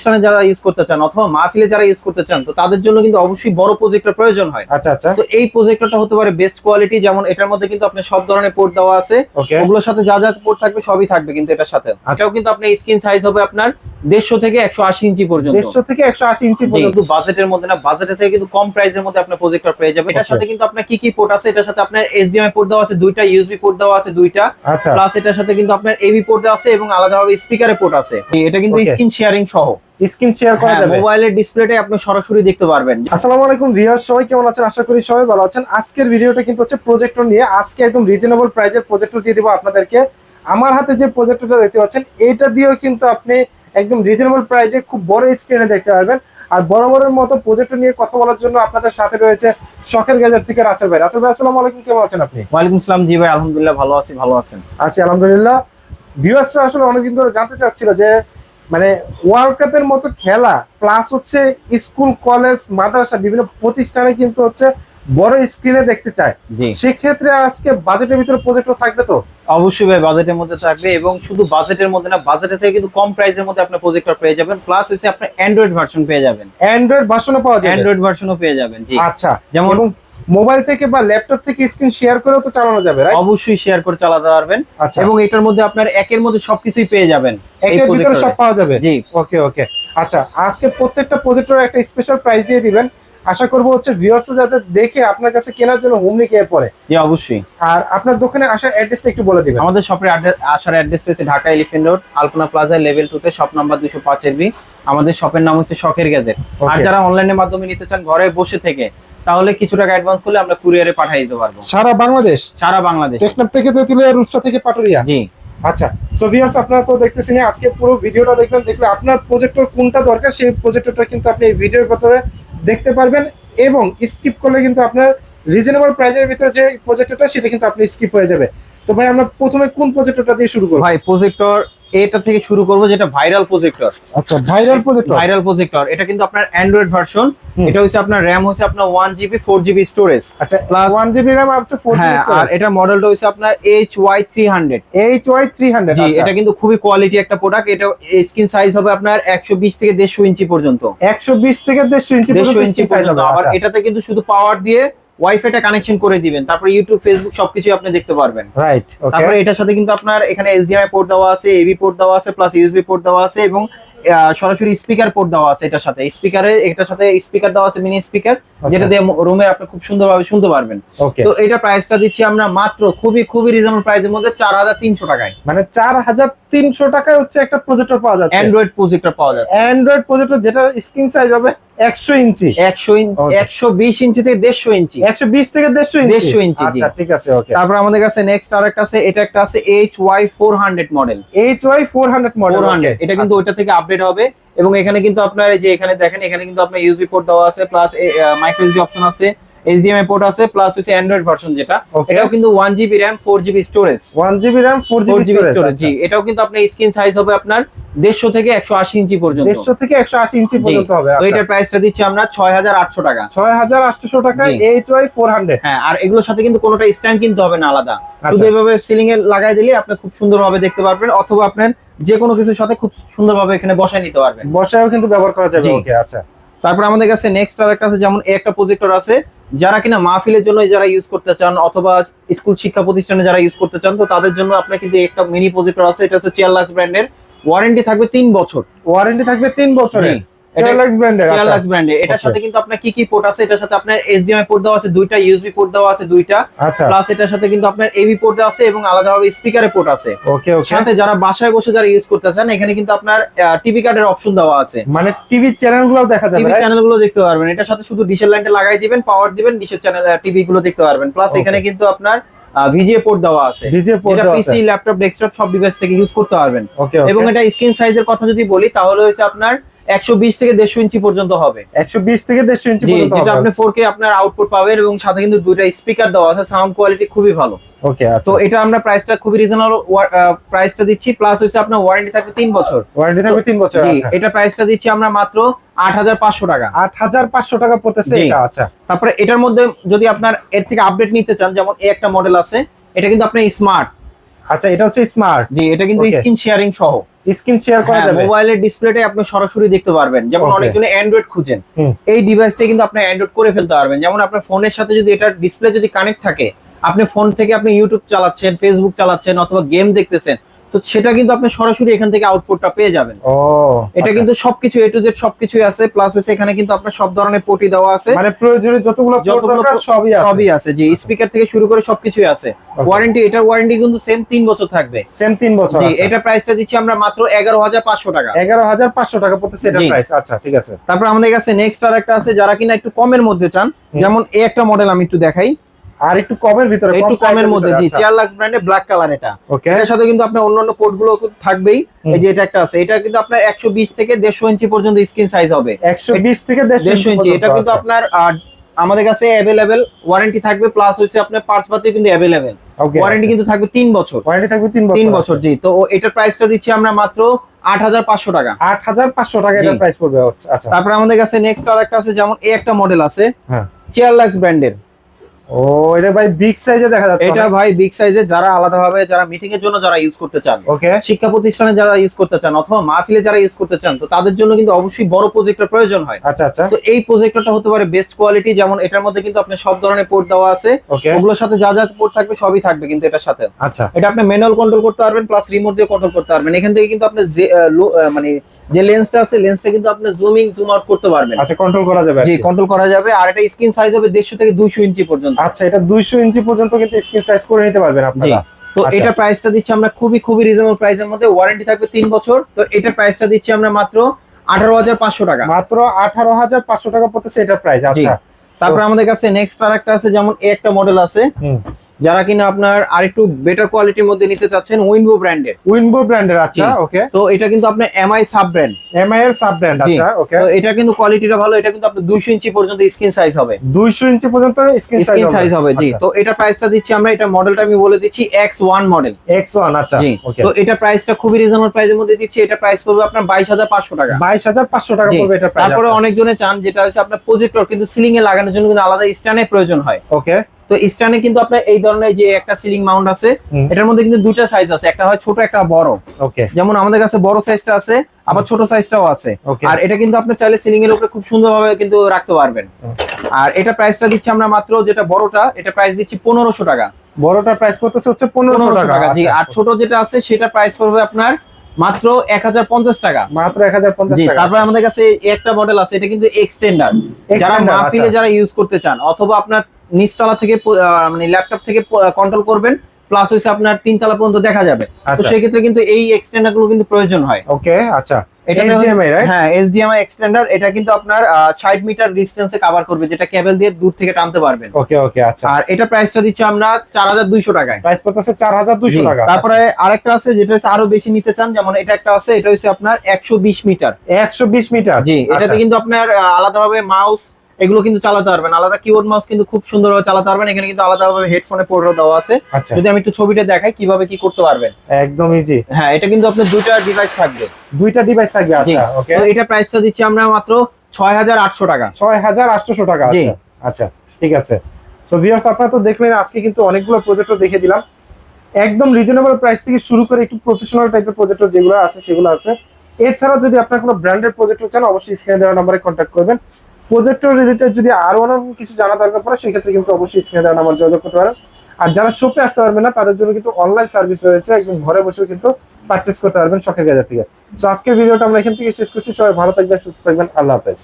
প্রতিষ্ঠানে যারা ইউজ করতে চান অথবা মাহফিলে যারা ইউজ করতে চান তো তাদের জন্য কিন্তু অবশ্যই বড় প্রজেক্টর প্রয়োজন হয়। আচ্ছা আচ্ছা। তো এই প্রজেক্টরটা হতে পারে বেস্ট কোয়ালিটি যেমন এটার মধ্যে কিন্তু আপনার সব ধরনের পোর্ট দেওয়া আছে। ওগুলোর সাথে যা যা পোর্ট থাকবে সবই থাকবে কিন্তু এটার সাথে। এটাও কিন্তু আপনার স্ক্রিন সাইজ হবে আপনার দেড়শো থেকে একশো আশি ইঞ্চি পর্যন্ত। দেড়শো থেকে একশো আশি ইঞ্চি পর্যন্ত। বাজেটের মধ্যে না বাজেটের থেকে কিন্তু কম প্রাইসের মধ্যে আপনার প্রজেক্টর পেয়ে যাবে এটার সাথে কিন্তু আপনার কি কি পোর্ট আছে এটার সাথে আপনার এইচডিএমআই পোর্ট দেওয়া আছে দুইটা ইউএসবি পোর্ট দেওয়া আছে দুইটা। আচ্ছা। প্লাস এটার সাথে কিন্তু আপনার এবি পোর্ট আছে এবং আলাদাভাবে স্পিকারের পোর্ট আছে। এটা কিন্তু স্ক্রিন শেয়ারিং সহ। স্ক্রিন শেয়ার করা হ্যাঁ যাবে। মোবাইলের ডিসপ্লেতে আপনি সরাসরি দেখতে পারবেন। আসসালামু আলাইকুম সবাই কেমন আছেন? আশা করি সবাই ভালো আছেন। আজকের ভিডিওটা কিন্তু হচ্ছে প্রজেক্টর নিয়ে। আজকে একদম রিজনেবল প্রজেক্টর দিয়ে দিব আপনাদেরকে। আমার হাতে যে প্রজেক্টরটা দেখতে পাচ্ছেন এটা দিয়েও কিন্তু আপনি একদম রিজনেবল খুব বড় স্ক্রিনে দেখতে পারবেন। আর বড় বড়ের মতো প্রজেক্টর নিয়ে কথা বলার জন্য আপনাদের সাথে রয়েছে শখের গেজার থেকে রাসেল ভাই। রাসেল ভাই আসসালামু আলাইকুম কেমন আছেন আপনি? ওয়ালাইকুম সালাম জি ভাই আলহামদুলিল্লাহ ভালো আছি ভালো আছেন। আছি আলহামদুলিল্লাহ। ভিউয়ার্সরা আসলে অনেকদিন ধরে জানতে চাচ্ছিল যে মানে ওয়ার্ল্ড কাপের মতো খেলা প্লাস হচ্ছে স্কুল কলেজ মাদ্রাসা বিভিন্ন প্রতিষ্ঠানে কিন্তু হচ্ছে বড় স্ক্রিনে দেখতে চায়। সেক্ষেত্রে আজকে বাজেটের ভিতরে প্রজেক্টর থাকবে তো? অবশ্যই ভাই বাজেটের মধ্যে থাকবে এবং শুধু বাজেটের মধ্যে না বাজেটের থেকে কিন্তু কম প্রাইসের মধ্যে আপনি প্রজেক্টর পেয়ে যাবেন প্লাস হচ্ছে আপনি অ্যান্ড্রয়েড ভার্সন পেয়ে যাবেন। অ্যান্ড্রয়েড ভার্সনও পাওয়া যাবে? অ্যান্ড্রয়েড ভার্সনও পেয়ে যাবেন জি। আচ্ছা যেমন মোবাইল থেকে বা ল্যাপটপ থেকে স্ক্রিন শেয়ার করেও তো চালানো যাবে রাইট অবশ্যই শেয়ার করে চালাতে পারবেন। আচ্ছা। এবং এটার মধ্যে আপনার একের মধ্যে সবকিছুই পেয়ে যাবেন। একের ভিতরে সব পাওয়া যাবে? জি। ওকে ওকে। আচ্ছা আজকে প্রত্যেকটা প্রজেক্টর একটা স্পেশাল প্রাইস দিয়ে দিবেন। আশা করব হচ্ছে ভিউয়ার্স যাতে দেখে আপনার কাছে কেনার জন্য হোম লিখে পড়ে। জি অবশ্যই। আর আপনার দোকানে আসার অ্যাড্রেসটা একটু বলে দিবেন। আমাদের শপের আসার অ্যাড্রেস রয়েছে Dhaka elephant road Alpana plaza level two তে শপ নাম্বার দুশো পাঁচের বি আমাদের শপের নাম হচ্ছে শখের গ্যাজেট আর যারা অনলাইনের মাধ্যমে নিতে চান ঘরে বসে থেকে তাহলে কিছু টাকা অ্যাডভান্স করলে আমরা কুরিয়ারে পাঠিয়ে দিতে পারব। সারা বাংলাদেশ? সারা বাংলাদেশ। টেকনাফ থেকে তেতুলিয়া রূপসা থেকে পাটুরিয়া? জি। আচ্ছা সো ভিউয়ার্স আপনারা তো দেখতেছেন আজকে পুরো ভিডিওটা দেখবেন দেখলে আপনার প্রজেক্টর কোনটা দরকার সেই প্রজেক্টরটা কিন্তু আপনি এই ভিডিওর প্রথমে দেখতে পারবেন এবং স্কিপ করলে কিন্তু আপনার রিজনেবল প্রাইসের ভিতরে যে প্রজেক্টরটা সেটা কিন্তু আপনি স্কিপ হয়ে যাবে। তো ভাই আমরা প্রথমে কোন প্রজেক্টরটা দিয়ে শুরু করব? ভাই প্রজেক্টর এটা থেকে শুরু করব যেটা ভাইরাল প্রজেক্টর আচ্ছা ভাইরাল প্রজেক্টর ভাইরাল প্রজেক্টর এটা কিন্তু আপনার অ্যান্ড্রয়েড ভার্সন এটা হচ্ছে আপনার র্যাম হচ্ছে আপনার one GB four GB storage আচ্ছা Plus- 1 জিবি RAM আর হচ্ছে 4 জিবি হ্যাঁ আর এটা মডেলটা হচ্ছে আপনার H Y three hundred HY 300 G আচ্ছা। এটা কিন্তু খুবই কোয়ালিটি একটা প্রোডাক্ট এটা স্ক্রিন সাইজ হবে আপনার একশো বিশ থেকে দেড়শো ইঞ্চি পর্যন্ত। 120 থেকে 150 ইঞ্চি পর্যন্ত আবার আচ্ছা। এটাতে কিন্তু শুধু পাওয়ার দিয়ে ওয়াইফাইটা কানেকশন করে দিবেন। তারপরে ইউটিউব ফেসবুক সবকিছু আপনি দেখতে পারবেন। রাইট তারপরে এটার সাথে কিন্তু আপনার এখানে এইচডিএমআই পোর্ট দেওয়া আছে এবি পোর্ট দেওয়া আছে প্লাস ইউএসবি পোর্ট দেওয়া আছে এবং সরাসরি স্পিকার পোর্ট দেওয়া আছে এটার সাথে। স্পিকারে এটার সাথে স্পিকার দেওয়া আছে মিনি স্পিকার যেটা দিয়ে রুমে আপনি খুব সুন্দরভাবে শুনতে পারবেন। তো এটা প্রাইসটা দিচ্ছি আমরা মাত্র খুবই খুবই রিজনেবল প্রাইসের মধ্যে চার হাজার তিনশো টাকায়। মানে 4300 টাকায় হচ্ছে একটা প্রজেক্টর পাওয়া যাচ্ছে। অ্যান্ড্রয়েড প্রজেক্টর পাওয়া যাচ্ছে। অ্যান্ড্রয়েড প্রজেক্টর যেটা স্ক্রিন সাইজ হবে 100 ইঞ্চি। একশো. একশো বিশ ইঞ্চি থেকে দেড়শো ইঞ্চি। 120 থেকে 150 ইঞ্চি। 150 ইঞ্চি, আচ্ছা ঠিক আছে ওকে তারপর আমাদের কাছে নেক্সট আর একটা আছে এটা একটা আছে H Y four hundred model H Y four hundred model এটা কিন্তু ওইটা থেকে আপডেট হবে। এবং এখানে কিন্তু আপনার এই যে এখানে দেখেন এখানে কিন্তু আপনার ইউএসবি পোর্ট দেওয়া আছে প্লাস মাইক্রো ইউএসবি অপশন আছে। এইচডিএমআই পোর্ট আছে প্লাস হচ্ছে অ্যান্ড্রয়েড ভার্সন যেটা। এটাও কিন্তু one GB RAM four GB storage 1 GB RAM 4 GB storage জি। এটাও কিন্তু আপনার স্ক্রিন সাইজ হবে আপনার দেড়শো থেকে একশো আশি ইঞ্চি পর্যন্ত। 150 থেকে 180 ইঞ্চি পর্যন্ত হবে তো আচ্ছা। এটার প্রাইসটা দিচ্ছি আমরা ছয় হাজার আটশো টাকা। 6800 টাকায় জি। HY 400 হ্যাঁ আর এগুলোর সাথে কিন্তু কোনোটা স্ট্যান্ড কিনতে হবে না আলাদা। আচ্ছা। শুধু এভাবে সিলিং এ লাগাই দিলে আপনি খুব সুন্দরভাবে দেখতে পারবেন অথবা আপনার যে কোনো কিছুর সাথে খুব সুন্দরভাবে এখানে বসায় নিতে পারবেন। বসায়ও কিন্তু ব্যবহার করা যাবে ওকে আচ্ছা। তারপর আমাদের কাছে নেক্সট আর একটা আছে যেমন এই একটা প্রজেক্টর আছে যারা কিনা মাহফিলের জন্য যারা ইউজ করতে চান অথবা স্কুল শিক্ষা প্রতিষ্ঠানে যারা ইউজ করতে চান তো তাদের জন্য আপনার কিন্তু একটা মিনি প্রজেক্টর আছে এটা হচ্ছে চেয়ার লাক্স ব্র্যান্ডের ওয়ারেন্টি থাকবে তিন বছর। ওয়ারেন্টি থাকবে তিন বছরের। এটা ব্র্যান্ডের আচ্ছা। ব্র্যান্ডের এটার সাথে কিন্তু আপনার কি কি পোর্ট আছে? এটার সাথে আপনার এইচডিএমআই পোর্ট দেওয়া আছে দুইটা ইউএসবি পোর্ট দেওয়া আছে দুইটা। আচ্ছা। প্লাস এটার সাথে কিন্তু আপনার এবি পোর্ট আছে এবং আলাদাভাবে স্পিকারের পোর্ট আছে। ওকে ওকে সাথে যারা বাসায় বসে যারা ইউজ করতে চান এখানে কিন্তু আপনার টিভি কার্ডের অপশন দেওয়া আছে। মানে টিভি চ্যানেলগুলো দেখা যাবে টিভি দেখতে পারবেন। এটার সাথে শুধু ডিশের লাইনটা লাগাই দিবেন পাওয়ার দিবেন ডিশের চ্যানেল টিভি গুলো দেখতে পারবেন। প্লাস এখানে কিন্তু আপনার ভিজিএ পোর্ট দেওয়া আছে। ভিজিএ পোর্ট যেটা পিসি ল্যাপটপ ডেস্কটপ সব ডিভাইস থেকে ইউজ করতে পারবেন। এবং এটা স্ক্রিন সাইজের কথা যদি বলি তাহলে হচ্ছে আপনার একশো বিশ থেকে দেড়শো ইঞ্চি পর্যন্ত হবে। 120 থেকে 150 ইঞ্চি পর্যন্ত যেটা আপনি ফোর কে আপনার আউটপুট পাবেন এবং সাথে কিন্তু দুইটা স্পিকার দেওয়া আছে সাউন্ড কোয়ালিটি খুবই ভালো। ওকে আচ্ছা। তো এটা আমরা প্রাইসটা খুবই রিজনেবল প্রাইসটা দিচ্ছি প্লাস হচ্ছে আপনার ওয়ারেন্টি থাকবে তিন বছর। ওয়ারেন্টি থাকবে 3 বছর জি আচ্ছা। এটা প্রাইসটা দিচ্ছি আমরা মাত্র আট হাজার পাঁচশো টাকা। 8500 টাকা পড়তেছে এটা আচ্ছা। তারপরে এটার মধ্যে যদি আপনার এর থেকে আপডেট নিতে চান যেমন এই একটা মডেল আছে এটা কিন্তু আপনার স্মার্ট আচ্ছা এটা হচ্ছে স্মার্ট জি এটা কিন্তু স্ক্রিন শেয়ারিং সহ। স্ক্রিন শেয়ার করা হ্যাঁ যাবে। মোবাইলের ডিসপ্লেটাই আপনি সরাসরি দেখতে পারবেন। যেমন অনেকজন অ্যান্ড্রয়েড খুঁজেন। এই ডিভাইসটা কিন্তু আপনি অ্যান্ড্রয়েড করে ফেলতে পারবেন। যেমন আপনার ফোনের সাথে যদি এটা ডিসপ্লে যদি কানেক্ট থাকে আপনি ফোন থেকে আপনি ইউটিউব চালাচ্ছেন ফেসবুক চালাচ্ছেন অথবা গেম দেখতেছেন তো সেটা কিন্তু আপনি সরাসরি এখান থেকে আউটপুটটা পেয়ে যাবেন। ও এটা আচ্ছা। কিন্তু সবকিছু এ টু জেড সবকিছুই আছে প্লাস হচ্ছে এখানে কিন্তু আপনার সব ধরনের পটি দেওয়া আছে। মানে প্রয়োজনীয় যতগুলো যতগুলো দরকার সবই আছে। সবই আছে জি স্পিকার থেকে শুরু করে সবকিছুই আছে। ওয়ারেন্টি এটার ওয়ারেন্টি কিন্তু সেম তিন বছর থাকবে। সেম তিন বছর জি এটা প্রাইসটা দিচ্ছি আমরা মাত্র এগারো হাজার পাঁচশো টাকা। এগারো হাজার পাঁচশো টাকা পড়তেছে এটা প্রাইস আচ্ছা ঠিক আছে। তারপর আমাদের কাছে নেক্সট আর একটা আছে যারা কিনা একটু কমের মধ্যে চান যেমন এই একটা মডেল আমি একটু দেখাই। আর একটু কমের ভিতরে একটু কমের মধ্যে জি চেয়ার লাক্স ব্র্যান্ডের ব্ল্যাক কালার এটা। এটার সাথে কিন্তু আপনার অন্যান্য পোর্টগুলো থাকবেই। এই যে এটা একটা আছে এটা কিন্তু আপনার একশো বিশ থেকে দেড়শো ইঞ্চি পর্যন্ত স্ক্রিন সাইজ হবে। একশো বিশ থেকে দেড়শো ইঞ্চি এটা কিন্তু আপনার আমাদের কাছে অ্যাভেলেবেল ওয়ারেন্টি থাকবে প্লাস হচ্ছে আপনার পার্টস পাতি কিন্তু অ্যাভেলেবেল ওয়ারেন্টি কিন্তু থাকবে তিন বছর। ওয়ারেন্টি থাকবে তিন বছর তিন বছর জি তো এটার প্রাইসটা দিচ্ছি আমরা মাত্র আট হাজার পাঁচশো টাকা। আট হাজার পাঁচশো টাকা এটা প্রাইস পড়বে আচ্ছা। তারপরে আমাদের কাছে নেক্সট আর একটা আছে যেমন এই একটা মডেল আছে হ্যাঁ। চেয়ার লাক্স ব্র্যান্ডের ও এটা ভাই বিগ সাইজে দেখা যাচ্ছে এটা ভাই বিগ সাইজে যারা আলাদাভাবে যারা মিটিং এর জন্য যারা ইউজ করতে চান ওকে শিক্ষা প্রতিষ্ঠানে যারা ইউজ করতে চান অথবা মাহফিলে যারা ইউজ করতে চান তো তাদের জন্য কিন্তু অবশ্যই বড় প্রজেক্টর প্রয়োজন হয়। আচ্ছা আচ্ছা। তো এই প্রজেক্টরটা হতে পারে বেস্ট কোয়ালিটি যেমন এটার মধ্যে কিন্তু আপনার সব ধরনের পোর্ট দেওয়া আছে। ওগুলোর সাথে যা যা পোর্ট থাকবে সবই থাকবে কিন্তু এটার সাথে। আচ্ছা। এটা আপনি ম্যানুয়াল কন্ট্রোল করতে পারবেন প্লাস রিমোট দিয়ে কন্ট্রোল করতে পারবেন। এখান থেকে কিন্তু আপনি যে মানে যে লেন্সটা আছে লেন্সটা কিন্তু আপনি জুমিং জুম আউট করতে পারবেন। আচ্ছা কন্ট্রোল করা যাবে জি কন্ট্রোল করা যাবে। আর এটা স্ক্রিন সাইজ হবে দেড়শো থেকে দুইশো ইঞ্চি পর্যন্ত। আচ্ছা এটা দুইশো ইঞ্চি পর্যন্ত কিন্তু স্ক্রিন সাইজ করে নিতে পারবেন আপনারা। তো আচ্ছা। এটা প্রাইসটা দিচ্ছি আমরা খুবই খুবই রিজনেবল প্রাইসের মধ্যে। ওয়ারেন্টি থাকবে 3 বছর। তো এটার প্রাইসটা দিচ্ছি আমরা মাত্র আঠারো হাজার পাঁচশো টাকা। মাত্র আঠারো হাজার পাঁচশো টাকা পড়তেছে এটা প্রাইস আচ্ছা। তারপর আমাদের কাছে নেক্সট আরেকটা আছে যেমন এই একটা মডেল আছে। হুম। যারা কিনা আপনার আরেকটু বেটার কোয়ালিটির মধ্যে নিতে চাচ্ছেন উইনবো ব্র্যান্ডের উইনবো ব্র্যান্ডের আচ্ছা ওকে তো এটা কিন্তু আপনার এমআই সাব ব্র্যান্ড এমআই এর সাব ব্র্যান্ড আচ্ছা ওকে তো এটা কিন্তু কোয়ালিটিটা ভালো এটা কিন্তু আপনার দুইশো ইঞ্চি পর্যন্ত স্ক্রিন সাইজ হবে। দুইশো ইঞ্চি পর্যন্ত স্ক্রিন সাইজ স্ক্রিন সাইজ হবে জি। তো এটা প্রাইসটা দিচ্ছি আমরা এটা মডেলটা আমি বলে দিচ্ছি X one model X one আচ্ছা জি। ওকে তো এটা প্রাইসটা খুবই রিজনেবল প্রাইসের মধ্যে দিচ্ছি এটা প্রাইস পড়বে আপনার বাইশ হাজার পাঁচশো টাকা। বাইশ হাজার পাঁচশো টাকা জি। পড়বে এটা প্রাইস তারপরে অনেকজনে চান যেটা হচ্ছে আপনার প্রজেক্টর কিন্তু সিলিং এ লাগানোর জন্য কিন্তু আলাদা স্ট্যান্ডের প্রয়োজন হয়। ওকে তো স্ট্যান্ডে কিন্তু আপনার এই ধরনের যে একটা সিলিং মাউন্ট আছে এটার মধ্যে কিন্তু দুইটা সাইজ আছে। একটা হয় ছোট একটা বড়। ওকে যেমন আমাদের কাছে বড় সাইজটা আছে আবার ছোট সাইজটাও আছে। আর এটা কিন্তু আপনি চাইলে সিলিং এর উপরে খুব সুন্দরভাবে কিন্তু রাখতে পারবেন। আর এটা প্রাইসটা দিচ্ছি আমরা মাত্র যেটা বড়টা এটা প্রাইস দিচ্ছি পনেরোশো টাকা। বড়টা প্রাইস পড়তেছে হচ্ছে পনেরোশো পনেরোশো টাকা। টাকা জি। আচ্ছা। আর ছোট যেটা আছে সেটা প্রাইস পড়বে আপনার মাত্র এক হাজার পঞ্চাশ টাকা। মাত্র এক হাজার পঞ্চাশ জি টাকা। তারপর আমাদের কাছে একটা মডেল আছে এটা কিন্তু এক্সটেন্ডার যারা Extender, মাহফিলে আচ্ছা। যারা ইউজ করতে চান অথবা আপনার নিচতলা থেকে মানে ল্যাপটপ থেকে কন্ট্রোল করবেন প্লাস হচ্ছে আপনার তিনতলা পর্যন্ত দেখা যাবে। তো আচ্ছা। সেই ক্ষেত্রে কিন্তু এই এক্সটেন্ডারগুলো কিন্তু প্রয়োজন হয়। ওকে আচ্ছা। এটা? হ্যাঁ এইচডিএমআই এক্সটেন্ডার এটা কিন্তু আপনার ষাট মিটার ডিস্টেন্সে কভার করবে যেটা কেবল দিয়ে দূর থেকে টানতে পারবেন। ওকে ওকে আচ্ছা। আর এটা প্রাইসটা দিচ্ছি আমরা চার হাজার দুইশো টাকায়। প্রাইস পড়তেছে চার হাজার দুইশো জি, টাকা। তারপরে আরেকটা আছে যেটা হচ্ছে আরও বেশি নিতে চান যেমন এটা একটা আছে এটা হচ্ছে আপনার একশো বিশ মিটার। একশো বিশ মিটার। জি এটাতে কিন্তু আপনার আলাদাভাবে মাউস এগুলো কিন্তু চালাতে পারবেন। আলাদা কিবোর্ড মাউস কিন্তু খুব সুন্দরভাবে চালাতে পারবেন। এখানে কিন্তু আলাদাভাবে হেডফোনে পোর্টও দেওয়া আছে। আচ্ছা। যদি আমি একটু ছবিটা দেখাই কীভাবে কি করতে পারবেন। একদম ইজি হ্যাঁ এটা কিন্তু আপনার দুইটা ডিভাইস থাকবে। দুইটা ডিভাইস থাকবে আচ্ছা ওকে তো এটা প্রাইসটা দিচ্ছি আমরা মাত্র ছয় হাজার আটশো টাকা। ছয় হাজার আটশোশো টাকা আচ্ছা। আচ্ছা ঠিক আছে। সো ভিউয়ার্স আপনারা তো দেখলেন আজকে কিন্তু অনেকগুলো প্রজেক্টর দেখে দিলাম। একদম রিজনেবল প্রাইস থেকে শুরু করে একটু প্রফেশনাল টাইপের প্রজেক্টর যেগুলো আছে সেগুলো আছে। এছাড়া যদি আপনার কোনো ব্র্যান্ডেড প্রজেক্টর চান অবশ্যই স্ক্রিনে দেওয়া নাম্বারে কন্ট্যাক্ট করবেন। প্রজেক্টর রিলেটেড যদি আরও অনেক কিছু জানা দরকার পড়ে, সেক্ষেত্রে কিন্তু অবশ্যই স্ক্রিনে দেওয়া নাম্বার যোগাযোগ করতে পারেন। আর যারা শপে আসতে পারবেন না, তাদের জন্য কিন্তু অনলাইন সার্ভিস রয়েছে। একদম ঘরে বসেও কিন্তু পারচেস করতে পারবেন শখের গাজার থেকে। সো আজকের ভিডিওটা আমরা এখান থেকে শেষ করছি। সবাই ভালো থাকবেন, সুস্থ থাকবেন। আল্লাহ হাফেজ।